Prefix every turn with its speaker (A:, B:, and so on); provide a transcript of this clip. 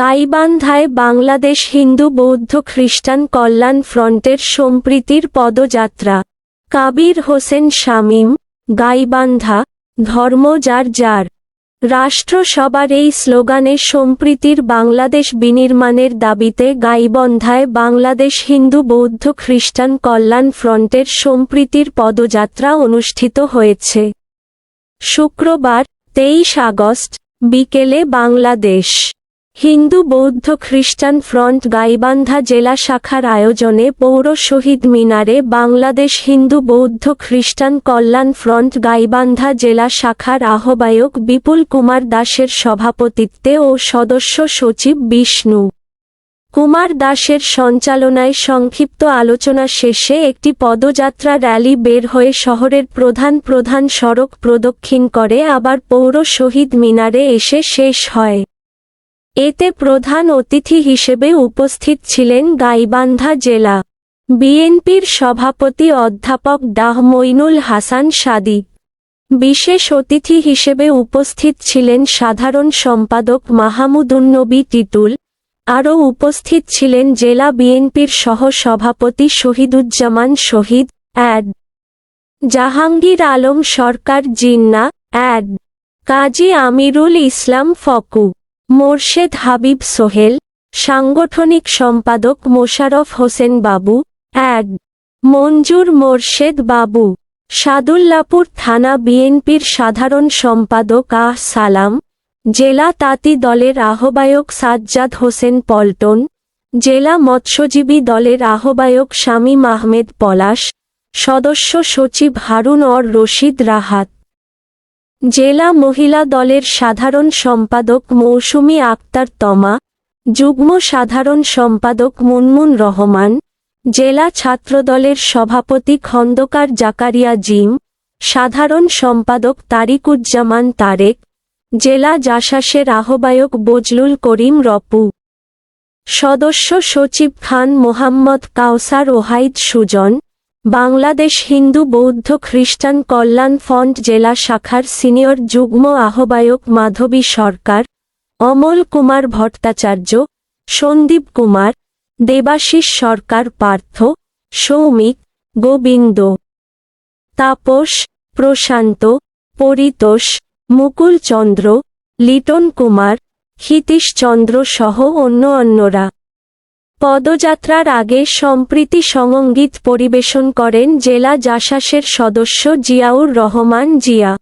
A: গাইবান্ধায় বাংলাদেশ হিন্দু বৌদ্ধ খ্রিস্টান কল্যাণ ফ্রন্টের সম্প্রীতির পদযাত্রা কাবির হোসেন শামীম গাইবান্ধা ধর্ম যার যার রাষ্ট্র সবার এই স্লোগানে সম্প্রীতির বাংলাদেশ বিনির্মাণের দাবিতে গাইবন্ধায় বাংলাদেশ হিন্দু বৌদ্ধ খ্রিস্টান কল্যাণ ফ্রন্টের সম্প্রীতির পদযাত্রা অনুষ্ঠিত হয়েছে শুক্রবার তেইশ আগস্ট বিকেলে বাংলাদেশ হিন্দু বৌদ্ধ খ্রিস্টান ফ্রন্ট গাইবান্ধা জেলা শাখার আয়োজনে পৌর শহীদ মিনারে বাংলাদেশ হিন্দু বৌদ্ধ খ্রিস্টান কল্যাণ ফ্রন্ট গাইবান্ধা জেলা শাখার আহ্বায়ক বিপুল কুমার দাসের সভাপতিত্বে ও সদস্য সচিব বিষ্ণু কুমার দাসের সঞ্চালনায় সংক্ষিপ্ত আলোচনা শেষে একটি পদযাত্রা র্যালি বের হয়ে শহরের প্রধান প্রধান সড়ক প্রদক্ষিণ করে আবার পৌর শহীদ মিনারে এসে শেষ হয় এতে প্রধান অতিথি হিসেবে উপস্থিত ছিলেন গাইবান্ধা জেলা বিএনপির সভাপতি অধ্যাপক ডাহ মইনুল হাসান সাদি বিশেষ অতিথি হিসেবে উপস্থিত ছিলেন সাধারণ সম্পাদক মাহমুদুন্নবী টিটুল আরও উপস্থিত ছিলেন জেলা বিএনপির সহ সভাপতি শহীদুজ্জামান শহীদ অ্যাড জাহাঙ্গীর আলম সরকার জিন্না অ্যাড কাজী আমিরুল ইসলাম ফকু মোর্শেদ হাবিব সোহেল সাংগঠনিক সম্পাদক মোশারফ হোসেন বাবু অ্যাড মঞ্জুর মোর্শেদ বাবু সাদুল্লাপুর থানা বিএনপির সাধারণ সম্পাদক আহ সালাম জেলা তাঁতি দলের আহ্বায়ক সাজ্জাদ হোসেন পল্টন জেলা মৎস্যজীবী দলের আহ্বায়ক শামীম আহমেদ পলাশ সদস্য সচিব হারুন অর রশিদ রাহাত জেলা মহিলা দলের সাধারণ সম্পাদক মৌসুমী আক্তার তমা যুগ্ম সাধারণ সম্পাদক মুনমুন রহমান জেলা ছাত্রদলের সভাপতি খন্দকার জাকারিয়া জিম সাধারণ সম্পাদক তারিকুজ্জামান তারেক জেলা জাসাসের আহ্বায়ক বজলুল করিম রপু সদস্য সচিব খান মোহাম্মদ কাউসার ওহাইদ সুজন বাংলাদেশ হিন্দু বৌদ্ধ খ্রিস্টান কল্যাণ ফন্ড জেলা শাখার সিনিয়র যুগ্ম আহ্বায়ক মাধবী সরকার অমল কুমার ভট্টাচার্য সন্দীপ কুমার দেবাশিস সরকার পার্থ সৌমিক গোবিন্দ তাপস প্রশান্ত পরিতোষ মুকুল চন্দ্র লিটন কুমার হিতীশচন্দ্র সহ অন্য অন্যরা পদযাত্রার আগে সম্প্রীতি সংঙ্গীত পরিবেশন করেন জেলা জাসাসের সদস্য জিয়াউর রহমান জিয়া